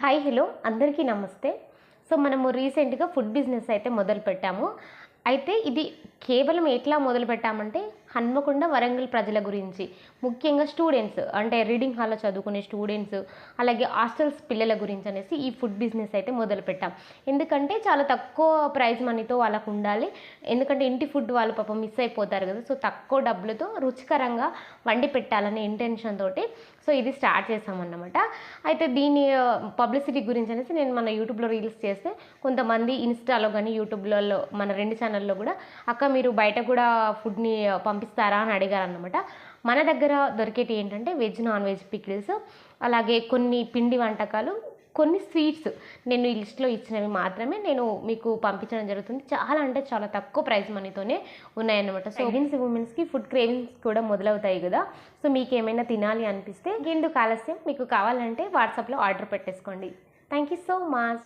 Hi hello. అందరికీ నమస్తే. So మనము రీసెంట్గా ఫుడ్ బిజినెస్ అయితే మొదలు పెట్టాము అయితే ఇది కేవలం ఎట్లా మొదలు పెట్టామంటే హన్మకొండ వరంగల్ ప్రజల గురించి. ముఖ్యంగా స్టూడెంట్స్ అంటే రీడింగ్ హాల్లో చదువుకునే స్టూడెంట్స్ అలాగే హాస్టల్స్ పిల్లల గురించి అనేసి ఈ ఫుడ్ బిజినెస్ అయితే మొదలుపెట్టాం. ఎందుకంటే చాలా తక్కువ ప్రైజ్ మనీతో వాళ్ళకు ఉండాలి. ఎందుకంటే ఇంటి ఫుడ్ వాళ్ళు పాపం మిస్ అయిపోతారు కదా. సో తక్కువ డబ్బులతో రుచికరంగా వండి పెట్టాలనే ఇంటెన్షన్ తోటి సో ఇది స్టార్ట్ చేసామన్నమాట అయితే దీని పబ్లిసిటీ గురించి అనేసి నేను మన యూట్యూబ్లో రీల్స్ చేస్తే కొంతమంది ఇన్స్టాలో కానీ యూట్యూబ్లలో మన రెండు ఛానల్లో కూడా అక్క మీరు బయట కూడా ఫుడ్ని పంపి పంపిస్తారా అని అడిగారనమాట మన దగ్గర దొరికేటి ఏంటంటే వెజ్ నాన్ వెజ్ పిక్కిల్స్ అలాగే కొన్ని పిండి వంటకాలు కొన్ని స్వీట్స్ నేను ఈ లిస్ట్లో ఇచ్చినవి మాత్రమే నేను మీకు పంపించడం జరుగుతుంది. చాలా అంటే చాలా తక్కువ ప్రైస్ మనీతోనే ఉన్నాయన్నమాట. సో ప్రెగ్నెన్సీ ఉమెన్స్కి ఫుడ్ క్రేవింగ్స్ కూడా మొదలవుతాయి కదా. సో మీకు ఏమైనా తినాలి అనిపిస్తే ఎందుకు ఆలస్యం మీకు కావాలంటే వాట్సాప్లో ఆర్డర్ పెట్టేసుకోండి. Thank you so much